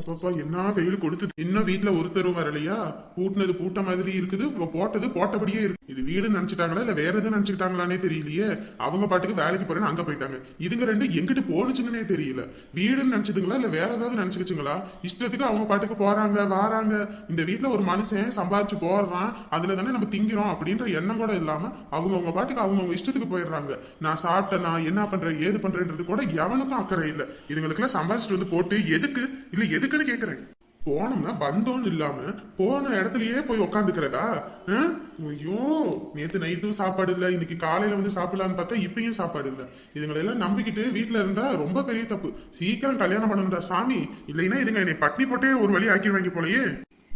அப்பப்பா என்ன வெயில் கொடுத்தது? இன்னும் வீட்டுல ஒருத்தரும் வரலையா? பூட்டினது பூட்ட மாதிரி இருக்குது போட்டது போட்டபடியே இருக்கு. இது வீடுன்னு நினைச்சிட்டாங்களா இல்ல வேற எதுவும் நினைச்சுக்கிட்டாங்களானே தெரியலையே. அவங்க பாட்டுக்கு வேலைக்கு போறேன்னு அங்க போயிட்டாங்க. இதுங்க ரெண்டு எங்கிட்டு போனுச்சுன்னே தெரியல. வீடுன்னு நினைச்சதுங்களா இல்ல வேற ஏதாவது நினைச்சுக்கிச்சுங்களா? இஷ்டத்துக்கு அவங்க பாட்டுக்கு போறாங்க வாராங்க. இந்த வீட்டுல ஒரு மனுஷன் சம்பாரிச்சு போடுறான் அதுல தானே நம்ம திங்கிறோம் அப்படின்ற எண்ணம் கூட இல்லாம அவங்க அவங்க பாட்டுக்கு அவங்க இஷ்டத்துக்கு போயிடுறாங்க. நான் சாப்பிட்டேன் நான் என்ன பண்றேன் ஏது பண்றேன்றது கூட எவனுக்கும் அக்கறை இல்ல. இதுங்களுக்கு எல்லாம் வந்து போட்டு எதுக்கு? இல்ல எதுக்குன்னு கேக்குறேன். போனோம்னா வந்தோம்னு இல்லாம போன இடத்துலயே போய் உக்காந்துக்கிறதா? ஐயோ நேத்து நைட்டும் சாப்பாடு இல்ல இன்னைக்கு காலையில வந்து சாப்பிடலான்னு பார்த்தா இப்பயும் சாப்பாடு இல்ல. இதுங்களை எல்லாம் நம்பிக்கிட்டு வீட்டுல இருந்தா ரொம்ப பெரிய தப்பு. சீக்கிரம் கல்யாணம் பண்ணணும்டா சாமி. இல்லைன்னா இதுங்க என்னை பட்னி போட்டே ஒரு வழி ஆக்கிடுவாங்க போலயே.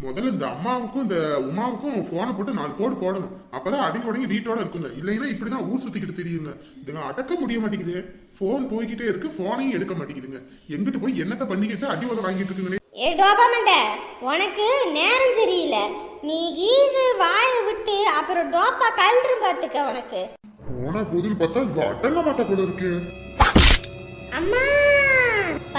முதல்ல இந்த அம்மாவுக்கும் இந்த உமாவுக்கும் போனை போட்டு நாலு போடு போடணும். அப்பதான் அடங்கி உடங்கி வீட்டோட இருக்குங்க. இல்லைன்னா இப்படிதான் ஊர் சுத்திக்கிட்டு தெரியுங்க. இதுங்க அடக்க முடிய மாட்டேங்குது. போன் போய்கிட்டே இருக்கு போனையும் எடுக்க மாட்டேங்குதுங்க. எங்கிட்டு போய் என்னத்தை பண்ணிக்கிட்டு அடி உத வாங்கிட்டு ஏ டோபாமண்ட உனக்கு நேரம் சரியில்லை. நீ கீது வாயை விட்டு அப்புறம் டோப்பா கல்று பார்த்துக்க உனக்கு. போனா போதுன்னு பார்த்தா இது அடங்க மாட்டா போல இருக்கு. அம்மா!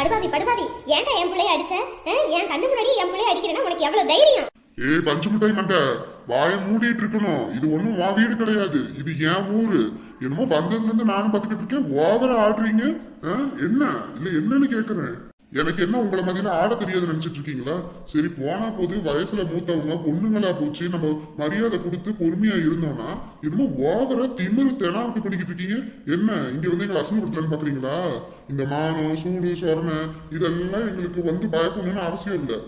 படுபாவி படுபாவி ஏன்டா என் பிள்ளைய அடிச்ச? ஆ? என் கண்ணு முன்னாடி என் பிள்ளைய அடிக்கிறேன்னா உனக்கு எவ்வளவு தைரியம்? ஏய் பஞ்சு மிட்டாய் மண்டை. வாயை மூடிட்டு இருக்கணும். இது ஒன்றும் வா வீடு கிடையாது. இது என் ஊரு. என்னமோ வந்ததுலேருந்து நானும் பார்த்துக்கிட்டு இருக்கேன். ஓவரா ஆடுறீங்க? ஆ? என்ன? இல்லை என்னன்னு கேட்குறேன். எனக்கு என்ன உங்களை மதியில ஆட தெரியாது நினைச்சிட்டு இருக்கீங்களா? சரி போனா போது வயசுல மூத்தவங்க பொண்ணுங்களா போச்சு நம்ம மரியாதை கொடுத்து பொறுமையா இருந்தோம்னா என்னமோ ஓவரா திமிரு தெனாவட்டு பண்ணிக்கிட்டு இருக்கீங்க. என்ன இங்க வந்து எங்களை அசிங்கப்படுத்தலான்னு பாக்குறீங்களா? இந்த மானம் சூடு சொரணை இதெல்லாம் எங்களுக்கு வந்து பயப்படணும்னு அவசியம் இல்லை.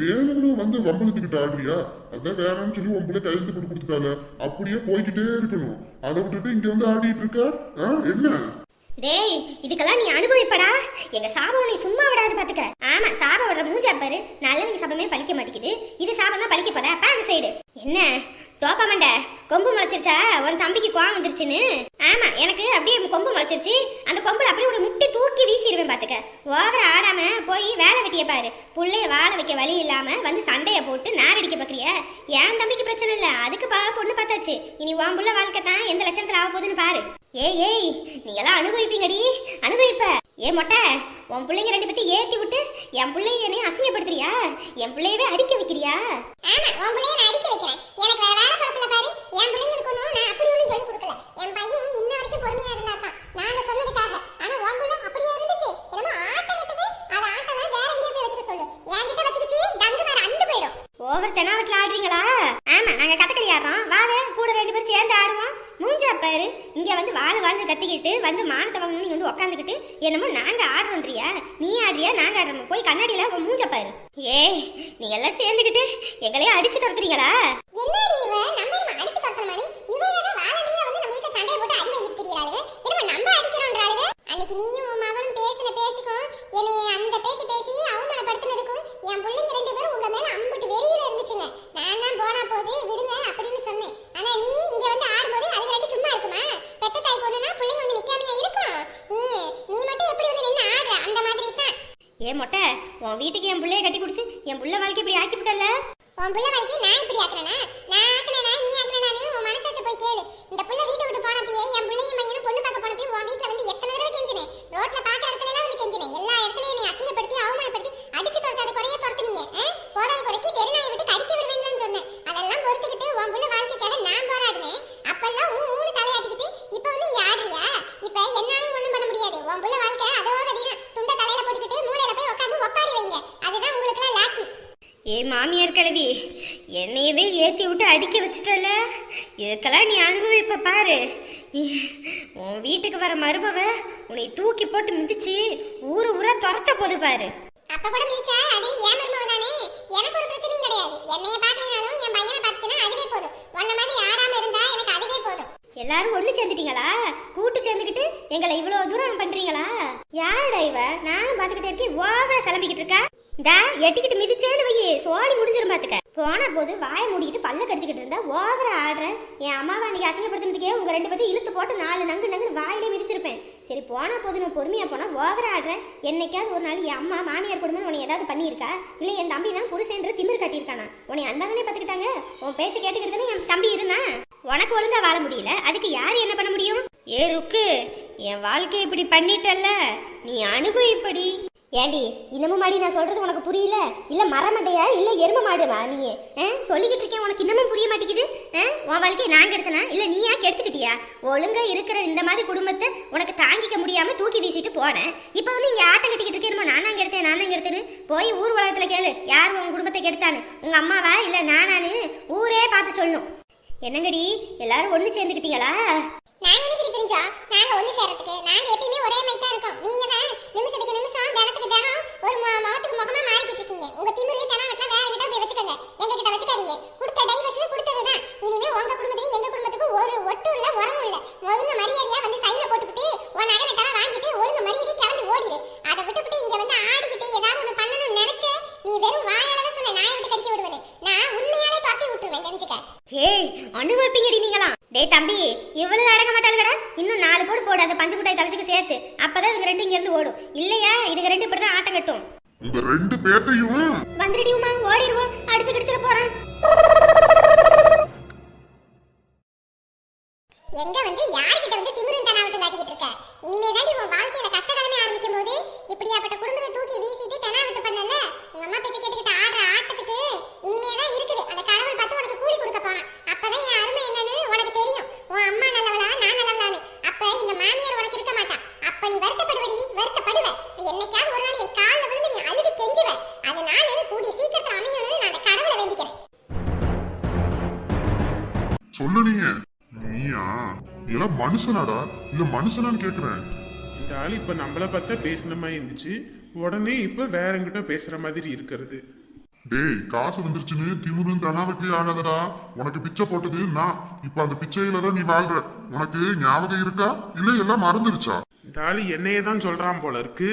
வேணும்னு வந்து வம்பளத்துக்கிட்ட ஆடுறியா? அதான் வேணாம்னு சொல்லி உன் பிள்ளை கையெழுத்து போட்டு கொடுத்துட்டால அப்படியே போய்கிட்டே இருக்கணும். அதை விட்டுட்டு இங்க வந்து ஆடிட்டு இருக்க? ஆ, என்ன? டேய் இதுக்கெல்லாம் நீ அனுபவிப்படா. எங்க சாபம் நீ சும்மா விடாது பாத்துக்க. ஆமா சாபம் விடுற மூஞ்சா பாரு. நல்லவங்க சாபமே பழிக்க மாட்டேங்குது. இது சாபம் தான் பழிக்க போதா. அப்ப அந்த சைடு என்ன? தோப்ப மண்ட. கொம்பு முளைச்சிருச்சா? உன் தம்பிக்கு கோவம் வந்துருச்சுன்னு. ஆமா எனக்கு அப்படியே கொம்பு முளைச்சிருச்சு. அந்த கொம்புல அப்படியே ஒரு முட்டி தூக்கி வீசிடுவேன் பாத்துக்க. ஓவர ஆடாம போய் வேலை வெட்டிய பாரு. புள்ளைய வாழ வைக்க வழி இல்லாம வந்து சண்டைய போட்டு நார் அடிக்க பாக்குறிய? என் தம்பிக்கு பிரச்சனை இல்ல. அதுக்கு பா பொண்ணு பார்த்தாச்சு. இனி உன் புள்ள வாழ்க்கை தான் எந்த லட்சணத்துல ஆக போகுதுன்னு பாரு. ஏய் ஏய் நீங்களாம் அனுபவிப்பீங்கடி. அனுபவிப்ப. ஏ மொட்டை உன் பிள்ளைங்க ரெண்டு பத்தி ஏத்தி விட்டு என் பிள்ளைங்க என்னைய அசிங்கப்படுத்துறியா? என் பிள்ளையவே அடிக்க வைக்கிறியா? ஆமா உன் பிள்ளைய நான் அடிக்க வைக்கிறேன். எனக்கு வேற வேலை பாரு. என் பிள்ளைங்களுக்கு ஒன்றும் நான் அப்படி ஒன்றும் சொல்லி கொடுக்கல என் பையன் இன்ன வரைக்கும் பொறுமையா இருந்தா தான் நாங்க சொன்னதுக்காக ஆனா உன் பிள்ளை அப்படியே இருந்துச்சு என்னமோ ஆட்டம் விட்டது அது ஆட்டம் வேற எங்கேயும் போய் வச்சுக்க சொல்லு என்கிட்ட வச்சுக்கிச்சு தங்கு மேல அந்து போயிடும் ஓவர் தெனாவட்டில் ஆடுறீங்களா ஆமா நாங்க கதகளி ஆடுறோம் வாங்க கூட ரெண்டு பேரும் சேர்ந்து ஆடுவோம் மூஞ்சா பாரு இங்க வந்து வாழ் வாழ்னு கத்திக்கிட்டு வந்து மானத்தை வாங்கணும் நீங்க வந்து உட்காந்துக்கிட்டு என்னமோ நாங்க ஆடுறோன்றியா நீ ஆடுறியா நாங்க ஆடுறோம் போய் கண்ணாடியில உன் மூஞ்ச பாரு ஏய் நீங்க எல்லாம் சேர்ந்துக்கிட்டு எங்களையே அடிச்சு துரத்துறீங்களா என்னடி இவ நம்ம நம்ம அடிச்சு தரத்துல மாதிரி இவங்க தான் வாலண்டியா வந்து நம்ம கிட்ட சண்டை போட்டு அடி வாங்கிட்டு திரியறாளுங்க என்னமோ நம்ம அடிக்கிறோம்ன்றாளுங்க அன்னைக்கு நீயும் உன் மகனும் பேசின பேச்சுக்கும் என்னை அந்த பேச்சு பேசி அவமானப்படுத்தினதுக்கும் என் பிள்ளைங்க ரெண்டு பேரும் உங்க மேல அம்புட்டு வெறியில இருந்துச்சுங்க நான் தான் போனா போது விடுங்க அப்படின்னு சொன்னேன் ஆனா நீ இங்க வந்து ஆடும்போது அது ரெண்டு சும்மா இருக்குமா பெத்த தாய் கொண்டுனா பிள்ளைங்க வந்து நிக்காமையா இருக்கும் நீ நீ மட்டும் எப்படி வந்து நின்னு ஆடுற அந்த மாதிரி தான் ஏ மொட்டை உன் வீட்டுக்கு என் பிள்ளைய கட்டி கொடுத்து என் பிள்ளை வாழ்க்கை இப்படி ஆக்கி விட்டல உன் புள்ள வலிக்கு நான் இப்படி ஆக்குறேனா? நான் ஆக்குறேனா நீ ஆக்குறேனானு உன் மனசாச்ச போய் கேளு இந்த புள்ள வீட்டை விட்டு போனப்பயே என் புள்ளையும் பையனும் பொண்ணு பார்க்க போனப்பயே உன் வீட்ல வந்து எத்தனை தடவை கெஞ்சினேன் ரோட்ல பாக்குற இடத்துல எல்லாம் வந்து கெஞ்சினேன் எல்லா இடத்துலயும் நீ அசிங்கப்படுத்தி அவமானப்படுத்தி அடிச்சு துரத்தாத குறைய துரத்துனீங்க ஆ? போதாத குறைக்கு தெருநாயை விட்டு கடிக்க விடுவேன்னு சொன்னேன் அதெல்லாம் பொறுத்துக்கிட்டு உன் புள்ள வாழ்க்கைக்காக நான் போராடினேன் அப்பெல்லாம் ஊ ஊனு தலையாட்டிக்கிட்டு இப்ப வந்து இங்க ஆடுறியா இப்ப என்னாலையும் ஒண்ணும் பண்ண முடியாது உன் புள்ள வாழ்க்கை அதோ கதினா துண்ட தலையில போட்டுக்கிட்டு மூலையில போய் உட்காந்து ஒப்பாரி வைங்க அதுதான் உங்களுக்கு எல்லாம் லாக்கி ஏ மாமியார் கிழவி என்னையவே ஏத்தி விட்டு அடிக்க வச்சுட்டல. இதுக்கெல்லாம் நீ அனுபவிப்ப பாரு. உன் வீட்டுக்கு வர மருமவ உன்னை தூக்கி போட்டு மிதிச்சு ஊரு ஊரா துரத்த போது பாரு. அப்ப கூட மிதிச்சா அது என் மருமக தானே? எனக்கு ஒரு பிரச்சனையும் கிடையாது. என்னைய பாக்கலைனாலும் என் பையனை பார்த்துச்சுன்னா அதுவே போதும். உன்ன மாதிரி ஆடாம இருந்தா எனக்கு அதுவே போதும். எல்லாரும் ஒண்ணு சேர்ந்துட்டீங்களா? கூட்டு சேர்ந்துக்கிட்டு எங்களை இவ்வளவு தூரம் பண்றீங்களா? யாருடா இவ? நானும் பாத்துக்கிட்டே இருக்கேன். ஓவரா கிளம்பிக்கிட்டு இருக்கா? டா எட்டிக்கிட்டு மிதிச்சேன்னு வையே. சோழி முடிஞ்சிரும் பாத்துக்க. போன போது வாயை மூடிக்கிட்டு பல்ல கடிச்சுக்கிட்டு இருந்தா ஓவரா ஆடுறேன். என் அம்மாவை அன்னைக்கு அசிங்கப்படுத்தினதுக்கே உங்க ரெண்டு பேத்தையும் இழுத்து போட்டு நாலு நங்கு நங்கு வாயிலே மிதிச்சிருப்பேன். சரி போனா போது நான் பொறுமையா போனா ஓவர ஆடுறேன். என்னைக்காவது ஒரு நாள் என் அம்மா மாமியார் குடும்பம் உன்னை ஏதாவது பண்ணியிருக்கா? இல்ல என் தம்பி தான் புருஷன்ற திமிர் கட்டியிருக்கானா? உன்னை அந்த தானே பாத்துக்கிட்டாங்க? உன் பேச்சை கேட்டுக்கிட்டு என் தம்பி இருந்தான் உனக்கு ஒழுங்கா வாழ முடியல. அதுக்கு யார் என்ன பண்ண முடியும்? ஏ ருக்கு என் வாழ்க்கை இப்படி பண்ணிட்டல்ல. நீ அனுபவிப்படி ஏண்டி இன்னமும் மாடி நான் சொல்றது உனக்கு புரியல? இல்ல மரமண்டையா இல்ல எரும மாடுமா நீ ஆ? சொல்லிக்கிட்டு இருக்கேன் உனக்கு இன்னமும் புரிய மாட்டேங்குது? உன் வாழ்க்கையை நான் கெடுத்தனா? இல்ல நீயா கெடுத்துக்கிட்டியா? ஒழுங்கா இருக்கிற இந்த மாதிரி குடும்பத்தை உனக்கு தாங்கிக்க முடியாம தூக்கி வீசிட்டு போனேன். இப்போ வந்து இங்க ஆட்டம் கட்டிக்கிட்டு இருக்கேன் நான் தான் கெடுத்தேன் நான் தான் கெடுத்தேன்னு. போய் ஊர் உலகத்துல கேளு யார் உன் குடும்பத்தை கெடுத்தானு உங்க அம்மாவா? இல்ல நானானு ஊரே பார்த்து சொல்லணும் என்னங்கடி எல்லாரும் ஒண்ணு சேர்ந்துக்கிட்டீங்களா? நாங்க என்னைக்கு தெரிஞ்சா? நாங்க ஒண்ணு சேரத்துக்கு. நாங்க எப்பயுமே ஒரே மாதிரி தான் இருக்கோம் தான் நிமிஷத்துக்கு நிமிஷம் தினத்துக்கு தினம் ஒரு மு- முகத்துக்கு முகமா மாறிக்கிட்டு இருக்கீங்க உங்க திமிரு தனவெல்லாம் வேற கிட்ட போய் வச்சுக்கோங்க எங்க கிட்ட வச்சுக்காதீங்க கொடுத்த டைவர்ஸ் கொடுத்ததுதான் இனிமே உங்க குடும்பத்துக்கு எங்க குடும்பத்துக்கும் ஒரு ஒட்டு இல்ல உரமும் இல்ல ஒழுங்கு மரியாதையா வந்து சைனை போட்டுக்கிட்டு உன் நகை நட்டெல்லாம் வாங்கிட்டு ஒழுங்கு மரியாதை கிளம்பி ஓடிடு அதை விட்டுவிட்டு இங்க வந்து ஆடிக்கிட்டு ஏதாவது ஒண்ணு பண்ணணும்னு நினைச்சு நீ வெறும் வாயால தான் சொன்ன நாயை விட்டு கடிக்க விடுவேன் நான் உண்மையாலே தாக்கி விட்டுருவேன் தெரிஞ்சுக்க ஏய் ஒண்ணு வைப்பீங்கடி டேய் தம்பி இவ்வளவு அடங்க மாட்டாளுங்கடா இன்னும் நாலு போடு போடு அந்த பஞ்சு மிட்டாய் தலைச்சுக்கு சேர்த்து. அப்பதான் இதுக்கு ரெண்டு இங்க இருந்து ஓடும். இல்லையா? இதுக்கு ரெண்டு இப்படிதான் ஆட்டம் கட்டும். உங்க ரெண்டு பேர்த்தையும் வந்துடுடி உமா ஓடிடுவோம் மனுஷனாடா? இல்ல மனுஷனான்னு கேக்குறேன். இந்த ஆள் இப்ப நம்மள பார்த்தா பேசின மாதிரி இருந்துச்சு. உடனே இப்ப வேறங்கிட்ட பேசுற மாதிரி இருக்கிறது. டேய் காசு வந்துருச்சுன்னு திமிரும் தனாவட்டி ஆகாதடா. உனக்கு பிச்சை போட்டது நான். இப்ப அந்த பிச்சையில தான் நீ வாழ்ற. உனக்கு ஞாபகம் இருக்கா? இல்ல எல்லாம் மறந்துருச்சா? இந்த ஆளு என்னையே தான் சொல்றான் போல இருக்கு.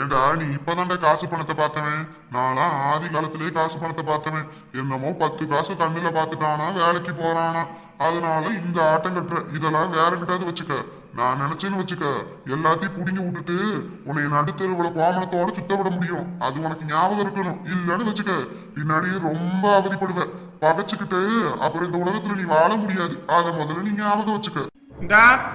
ஏண்டா நீ இப்பதான்டா காசு பணத்தை பார்த்தவன்? நான்லாம் ஆதி காலத்திலேயே காசு பணத்தை பார்த்தவன். என்னமோ பத்து காசு கண்ணுல பார்த்துட்டானா வேலைக்கு போறானா. அதனால இந்த ஆட்டம் கட்டுற இதெல்லாம் வேற கிட்டாவது வச்சுக்க. நான் நினைச்சேன்னு வச்சுக்க. எல்லாத்தையும் புடிங்கி விட்டுட்டு உன்னை நடுத்தருவுல கோமணத்தோட சுத்த விட முடியும். அது உனக்கு ஞாபகம் இருக்கணும். இல்லன்னு வச்சுக்க. பின்னாடி ரொம்ப அவதிப்படுவ. பகைச்சுக்கிட்டு அப்புறம் இந்த உலகத்துல நீ வாழ முடியாது. அதை முதல்ல நீ ஞாபகம் வச்சுக்க.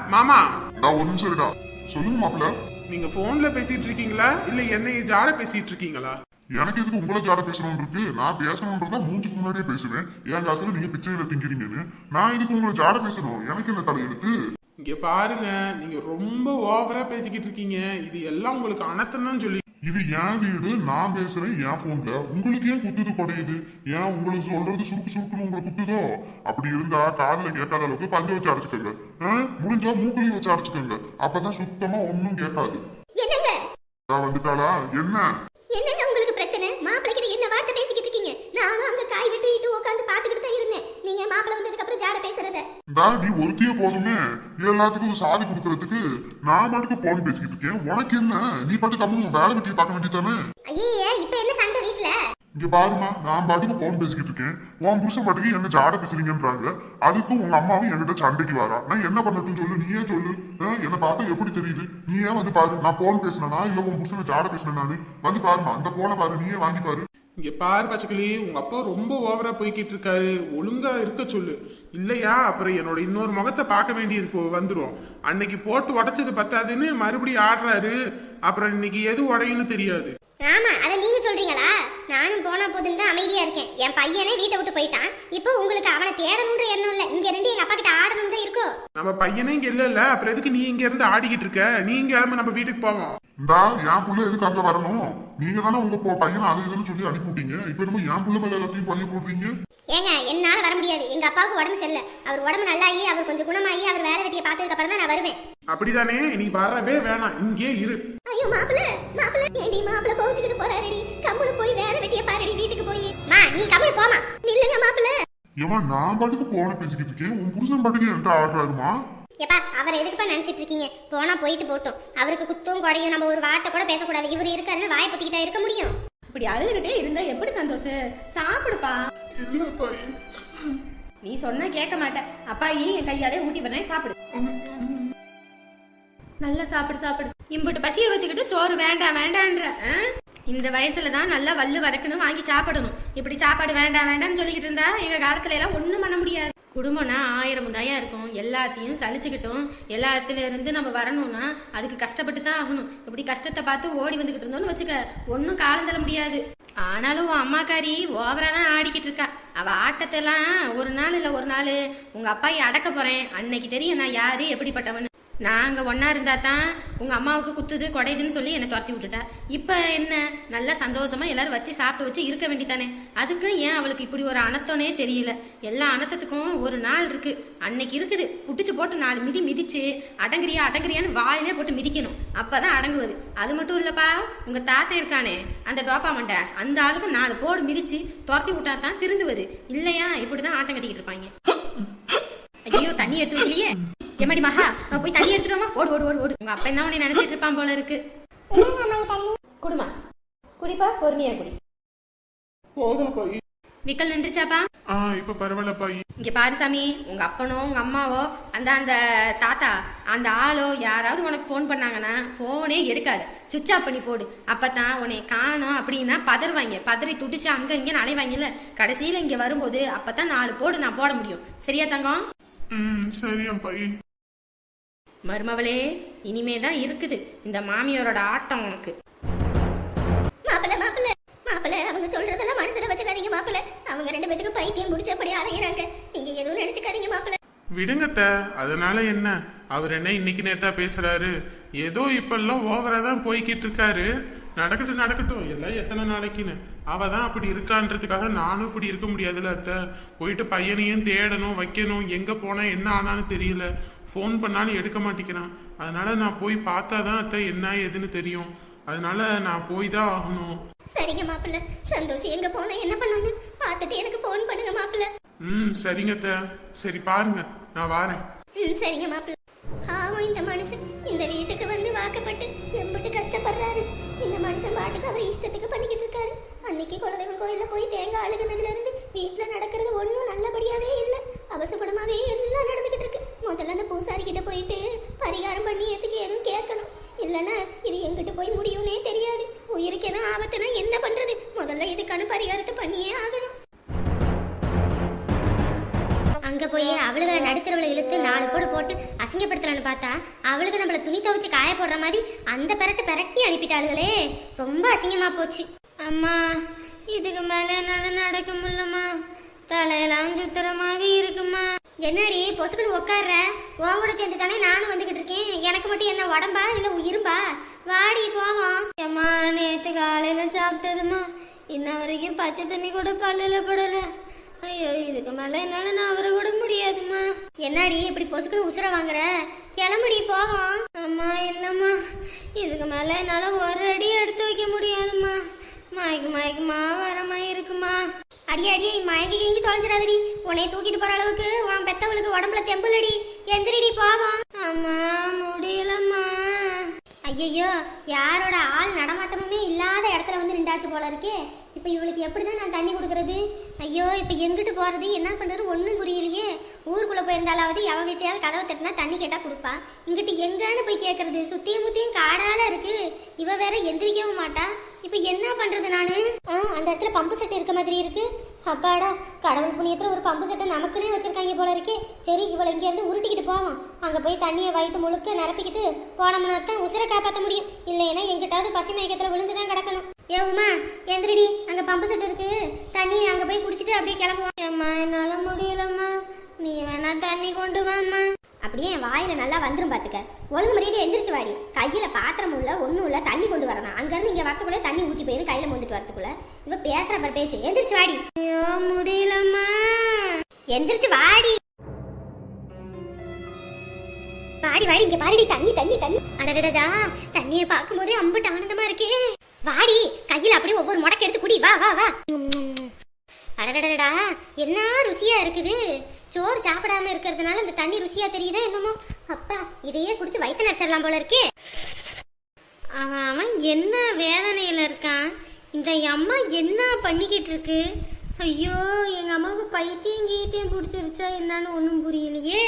மாமா. நான் நிமிஷம் இருடா சொல்லுங்க மாப்பிள்ள நீங்க போன்ல பேசிட்டு இருக்கீங்களா இல்ல என்னை ஜாட பேசிட்டு இருக்கீங்களா எனக்கு எதுக்கு உங்களை ஜாட பேசணும்னு இருக்கு? நான் பேசணுன்றதா மூஞ்சுக்கு முன்னாடியே பேசுவேன். என் காசுல நீங்க பிச்சையில திங்கிறீங்கன்னு நான் எதுக்கு உங்களை ஜாட பேசணும்? எனக்கு என்ன தலையெழுத்து இங்க பாருங்க நீங்க ரொம்ப ஓவரா பேசிக்கிட்டு இருக்கீங்க இது எல்லாம் உங்களுக்கு அனத்தம் தான் சொல்லி இது என் வீடு நான் பேசுறேன் என் போன்ல உங்களுக்கு ஏன் குத்துது குடையுது ஏன் உங்களுக்கு சொல்றது சுருக்கு சுருக்குன்னு உங்களை குத்துதோ? அப்படி இருந்தா காதுல கேட்காத அளவுக்கு பஞ்சு வச்சு அடைச்சுக்கோங்க. ஆ? முடிஞ்சா மூக்களையும் வச்சு அடைச்சுக்கோங்க. அப்பதான் சுத்தமா ஒன்னும் கேட்காது. என்னங்க? நான் வந்துட்டாளா? என்ன? என்னங்க உங்களுக்கு பிரச்சனை? மாப்பிள்ளை கிட்ட என்ன வார்த்தை பேசிக்கிட்டு இருக்கீங்க? நானும் அங்க காய் வெட்டிட்டு உட்காந்து பாத்துக்கிட்டு தான் இருந்தேன். நீங்க மாப்பிள்ளை வந்ததுக்கு ஜாட பேசுறத. இந்தா நீ ஒருத்தியே போதுமே. எல்லாத்துக்கும் சாதி கொடுக்கறதுக்கு நான் பாட்டுக்கு போன் பேசிக்கிட்டு இருக்கேன். உனக்கு என்ன? நீ பாட்டு கம்மு வேலை வெட்டியை பார்க்க வேண்டியதானே ஐயே இப்ப என்ன சண்டை வீட்ல? இங்க பாருமா நான் பாட்டுக்கு போன் பேசிக்கிட்டு இருக்கேன். உன் புருஷன் பாட்டுக்கு என்ன ஜாட பேசுறீங்கன்றாங்க. அதுக்கும் உங்க அம்மாவும் என்கிட்ட சண்டைக்கு வரா. நான் என்ன பண்ணட்டும் சொல்லு? நீயே சொல்லு? ஆ, என்னை பார்த்தா எப்படி தெரியுது? நீ ஏன் வந்து பாரு நான் போன் பேசினா இல்ல உன் புருஷனை ஜாட பேசினேன் நானு வந்து பாருமா அந்த போனை பாரு நீயே வாங்கி பாரு. இங்க பாரு பச்சைக்கிளி. உங்க அப்பா ரொம்ப ஓவரா போய்கிட்டு இருக்காரு. ஒழுங்கா இருக்க சொல்லு. இல்லையா? அப்புறம் என்னோட இன்னொரு முகத்தை பார்க்க வேண்டியது இப்போ வந்துடும் அன்னைக்கு போட்டு உடைச்சது பத்தாதுன்னு மறுபடியும் ஆடுறாரு. அப்புறம் இன்னைக்கு எது உடையுன்னு தெரியாது. ஆமா அத நீங்க சொல்றீங்களா? நானும் போனா போதுன்னு தான் அமைதியா இருக்கேன். என் பையனே வீட்டை விட்டு போயிட்டான். இப்போ உங்களுக்கு அவனை தேடணுன்ற எண்ணம் இல்ல. இங்க இருந்து எங்க அப்பா கிட்ட ஆடணும் தான் இருக்கோ? நம்ம பையனே இங்க இல்ல இல்ல. அப்புறம் எதுக்கு நீ இங்க இருந்து ஆடிக்கிட்டு இருக்க? நீ கிளம்பு நம்ம வீட்டுக்கு போவோம். இந்தா என் புள்ள எதுக்கு அங்க வரணும்? நீங்க தானே உங்க பொ- பையனை அது இதுன்னு சொல்லி அனுப்பி விட்டீங்க இப்ப என்னமோ என் புள்ள மேல எல்லாத்தையும் பழி போடுறீங்க. ஏங்க என்னால வர முடியாது. எங்க அப்பாவுக்கு உடம்பு சரியில்லை. அவர் உடம்பு நல்லாயி அவர் கொஞ்சம் குணமாயி அவர் வேலை வெட்டியை பார்த்ததுக்கு அப்புறம் தான் நான் வருவேன். அப்படிதானே? நீ வரவே வேணாம். இங்கே இரு. ஐயோ மாப்பிள மாப்பிள ஏண்டி மாப்பிள கோவிச்சுக்கிட்டு போறாருடி. கம்முனு போய் வேலை வெட்டிய பாருடி வீட்டுக்கு போய். மா நீ கம்முனு போமா நில்லுங்க மாப்பிள. ஏமா நான் பாட்டுக்கு போன பேசிக்கிட்டு இருக்கேன். உன் புருஷன் பாட்டுக்கு என்கிட்ட ஆடுறாருமா? ஏப்பா அவர் எதுக்குப்பா நினைச்சிட்டு இருக்கீங்க? போனா போயிட்டு போட்டோம். அவருக்கு குத்தும் குடையும் நம்ம ஒரு வார்த்தை கூட பேசக்கூடாது. இவர் இருக்காருன்னு வாயை பத்திக்கிட்டா இருக்க முடியும். இப்படி அழுதுகிட்டே இருந்தா எப்படி சந்தோஷம்? சாப்பிடுப்பா. இல்லப்பா நீ சொன்னா கேட்க மாட்டேன். அப்பாயி என் கையாலே ஊட்டி வரேன் சாப்பிடு. நல்லா சாப்பிடு சாப்பிடு. இம்புட்டு பசியை வச்சுக்கிட்டு சோறு வேண்டாம் வேண்டான்ற ஆ? இந்த வயசுல தான் நல்லா வல்லு வதக்கணும் வாங்கி சாப்பிடணும். இப்படி சாப்பாடு வேண்டாம் வேண்டாம்னு சொல்லிக்கிட்டு இருந்தா எங்க காலத்துல எல்லாம் ஒண்ணும் பண்ண முடியாது. குடும்பம்னா ஆயிரம் முதாயா இருக்கும். எல்லாத்தையும் சலிச்சுக்கிட்டோம். எல்லாத்துல இருந்து நம்ம வரணும்னா அதுக்கு கஷ்டப்பட்டு தான் ஆகணும். இப்படி கஷ்டத்தை பார்த்து ஓடி வந்துகிட்டு இருந்தோம்னு வச்சுக்க ஒன்றும் காலம் தள்ள முடியாது. ஆனாலும் உன் அம்மாக்காரி ஓவரா தான் ஆடிக்கிட்டு இருக்கா. அவ ஆட்டத்தெல்லாம் ஒரு நாள் இல்லை ஒரு நாள் உங்க அப்பாயை அடக்க போறேன். அன்னைக்கு தெரியும் நான் யாரு எப்படிப்பட்டவன்னு நாங்க ஒண்ணா இருந்தா தான் உங்க அம்மாவுக்கு குத்துது குடையுதுன்னு சொல்லி என்னை துரத்தி விட்டுட்டா. இப்போ என்ன? நல்லா சந்தோஷமா எல்லாரும் வச்சு சாப்பிட்டு வச்சு இருக்க வேண்டித்தானே அதுக்கு ஏன் அவளுக்கு இப்படி ஒரு அனத்தோனே தெரியல? எல்லா அனத்தத்துக்கும் ஒரு நாள் இருக்கு. அன்னைக்கு இருக்குது. புட்டிச்சு போட்டு நாலு மிதி மிதிச்சு அடங்குறியா அடங்குறியான்னு வாயிலே போட்டு மிதிக்கணும். அப்பதான் அடங்குவது. அது மட்டும் இல்லைப்பா. உங்க தாத்தா இருக்கானே அந்த டோப்பா மண்டை அந்த ஆளுக்கு நாலு போடு மிதிச்சு துரத்தி விட்டா தான் திருந்துவது. இல்லையா? இப்படிதான் ஆட்டம் கட்டிக்கிட்டு இருப்பாங்க. ஐயோ தண்ணி எடுத்து வைக்கலையே. எம்மடி மகா நான் போய் தண்ணி எடுத்துட்டு. ஓடு ஓடு ஓடு ஓடு. உங்க அப்பா தான் உன்னை நினைச்சிட்டு இருப்பான் போல இருக்கு. குடுமா குடிப்பா பொறுமையா குடி. போதாப்பா விக்கல் நின்றுச்சாப்பா? ஆ இப்ப பரவாயில்லப்பா இங்க பாரு சாமி உங்க அப்பனோ உங்க அம்மாவோ அந்த அந்த தாத்தா அந்த ஆளோ யாராவது உனக்கு ஃபோன் பண்ணாங்கன்னா ஃபோனே எடுக்காது. சுவிட்ச் ஆஃப் பண்ணி போடு. அப்பதான் உன்னை காணோம் அப்படின்னா பதறுவாங்க. பதறி துடிச்சு அங்க இங்க அலைவாங்கல்ல. கடைசியில இங்க வரும்போது அப்பதான் நாலு போடு நான் போட முடியும். சரியா தங்கம்? ம் சரி அப்பா. மருமவளே இனிமே தான் இருக்குது. இந்த மாமியாரோட ஆட்டம் உனக்கு. மாப்பிள்ள மாப்பிள்ள. மாப்பிள்ள அவங்க சொல்றதெல்லாம் மனசுல வச்சுக்காதீங்க மாப்பிள்ள. அவங்க ரெண்டு பேத்துக்கு பைத்தியம் முடிச்சபடி அலையிறாங்க நீங்க எதுவும் நினைச்சுக்காதீங்க மாப்பிள்ள. விடுங்கத்த அதனால என்ன? அவர் என்ன இன்னைக்கு நேத்தா பேசுறாரு? ஏதோ இப்பெல்லாம் ஓவரா தான் போய்கிட்டு இருக்காரு. நடக்கட்டும் நடக்கட்டும். எல்லாம் எத்தனை நாளைக்குன்னு. அவ தான் அப்படி இருக்கான்றதுக்காக நானும் இப்படி இருக்க முடியாதுல்ல அத்தை. போயிட்டு பையனையும் தேடணும் வைக்கணும். எங்க போனா என்ன ஆனான்னு தெரியல. ஃபோன் பண்ணாலும் எடுக்க மாட்டேங்கிறான். அதனால நான் போய் பார்த்தாதான் அத்தை என்ன ஏதுன்னு தெரியும். அதனால நான் போய் தான் ஆகணும். சரிங்க மாப்பிள்ள. சந்தோஷ் எங்க போனா என்ன பண்ணாங்க பார்த்துட்டு எனக்கு போன் பண்ணுங்க மாப்பிள்ள. ம் சரிங்க அத்தை. சரி பாருங்க. நான் வாரேன். ம் சரிங்க மாப்பிள்ள. பாவம் இந்த மனுஷன் இந்த வீட்டுக்கு வந்து வாக்கப்பட்டு எம்பிட்டு கஷ்டப்படுறாரு. இந்த மனுஷன் பாட்டுக்கு அவர் இஷ்டத்துக்கு பண்ணிக்கிட்டு இருக்காரு. அன்னைக்கு குலதெய்வம் கோயிலில் போய் தேங்காய் அழுகுனதுலேருந்து வீட்டில் நடக்கிறது ஒன்றும் நல்லபடியாகவே இல்லை. அவசகுடமாவே எல்லாம் நடந்துக்கிட்டு இருக்கு. முதல்ல அந்த பூசாரி கிட்ட போயிட்டு பரிகாரம் பண்ணி எதுக்கு எதுவும் கேட்கணும். இல்லைன்னா இது எங்கிட்ட போய் முடியும்னே தெரியாது. உயிருக்கு எதுவும் ஆபத்துனா என்ன பண்ணுறது முதல்ல இதுக்கான பரிகாரத்தை பண்ணியே ஆகணும். அங்கே போய் அவளுக நடுத்தரவுல இழுத்து நாலு போடு போட்டு அசிங்கப்படுத்தலான்னு பார்த்தா அவளுக்கு நம்மளை துணி துவைச்சு காய போடுற மாதிரி அந்த பெரட்டு பெரட்டி அனுப்பிட்டாளுகளே. ரொம்ப அசிங்கமாக போச்சு. அம்மா இதுக்கு மேல என்னால நடக்க முடியலம்மா. தலையெல்லாம் சுத்துற மாதிரி இருக்குமா என்னடி பொசுக்குன்னு உட்கார்ற உன் கூட சேர்ந்து தானே நானும் வந்துகிட்டு இருக்கேன். எனக்கு மட்டும் என்ன உடம்பா இல்ல உயிரும்பா வாடி போவோம். அம்மா நேத்து காலையில சாப்பிட்டதுமா இன்ன வரைக்கும் பச்சை தண்ணி கூட பல்லுல படல. ஐயோ இதுக்கு மேல என்னால நான் அவரை விட முடியாதும்மா. என்னடி இப்படி பொசுக்குன்னு உசுர வாங்குற? கிளம்புடி போவோம். அம்மா இல்லம்மா. இதுக்கு மேல என்னால ஒரு அடி எடுத்து வைக்க முடியாதும்மா. மயக்கு மயக்குமா வரமா இருக்குமா? அடி அடி மயங்கி கிங்கி தொலைஞ்சிடாதடி. உன்னை தூக்கிட்டு போற அளவுக்கு உன் பெத்தவளுக்கு உடம்புல தெம்புலடி எந்திரிடி போவோம் அம்மா முடியலம்மா. ஐயையோ யாரோட ஆள் நடமாட்டமுமே இல்லாத இடத்துல வந்து நின்றாச்சு போல இருக்கே. இப்போ இவளுக்கு எப்படி தான் நான் தண்ணி கொடுக்கறது? ஐயோ இப்போ எங்கிட்டு போகிறது என்ன பண்ணுறது ஒன்றும் புரியலையே. ஊருக்குள்ளே போயிருந்தாலாவது எவ வீட்டையாவது கதவை தட்டினா தண்ணி கேட்டால் கொடுப்பா. இங்கிட்டு எங்கன்னு போய் கேட்குறது சுற்றியும் முத்தியும் காடால இருக்கு. இவ வேற எந்திரிக்கவும் மாட்டா. இப்போ என்ன பண்ணுறது நான்? ஆ அந்த இடத்துல பம்பு செட்டு இருக்க மாதிரி இருக்கு. அப்பாடா கடவுள் புண்ணியத்துல ஒரு பம்பு செட்டை நமக்குன்னே வச்சிருக்காங்க போல இருக்கே. சரி இவளை இங்கேருந்து உருட்டிக்கிட்டு போவோம் அங்கே போய் தண்ணியை வயிற்று முழுக்க நிரப்பிக்கிட்டு போனோம்னா தான் உசுரை காப்பாற்ற முடியும். இல்லைன்னா எங்கிட்டாவது பசி மயக்கத்துல விழுந்து தான் கிடக்கணும். ஏ உமா எந்திரடி அங்க பம்பு செட் இருக்கு. தண்ணி அங்க போய் குடிச்சிட்டு அப்படியே கிளம்புவோம். அம்மா என்னால முடியலம்மா. நீ வேணா தண்ணி கொண்டு வாம்மா. அப்படியே என் வாயில நல்லா வந்துடும் பார்த்துக்க ஒழுங்கு மரியாதை எந்திரிச்சு வாடி. கையில பாத்திரம் உள்ள ஒன்றும் இல்லை தண்ணி கொண்டு வரணும். அங்கேருந்து இங்கே வரத்துக்குள்ளே தண்ணி ஊற்றி போயிடும் கையில முந்துட்டு வரத்துக்குள்ள. இவ பேசுற பாரு பேச்சு. எந்திரிச்சு வாடி. ஐயோ முடியலம்மா. எந்திரிச்சு வாடி. வாடி வாடி இங்க பாருடி. தண்ணி தண்ணி தண்ணி. அடடடா தண்ணியை பார்க்கும்போதே அம்புட்டு ஆனந்தமா இருக்கே. வாடி கையில அப்படியே ஒவ்வொரு முடக்க எடுத்து குடி. வா வா வா. அடடடடா என்ன ருசியா இருக்குது. சோறு சாப்பிடாம இருக்கிறதுனால இந்த தண்ணி ருசியா தெரியுதா என்னமோ? அப்பா இதையே குடிச்சு வயிற்று நடிச்சிடலாம் போல இருக்கே. அவன் அவன் என்ன வேதனையில இருக்கான்? இந்த அம்மா என்ன பண்ணிக்கிட்டு இருக்கு? ஐயோ எங்க அம்மாவுக்கு பைத்தியம் கீத்தியம் பிடிச்சிருச்சா என்னன்னு ஒன்றும் புரியலையே.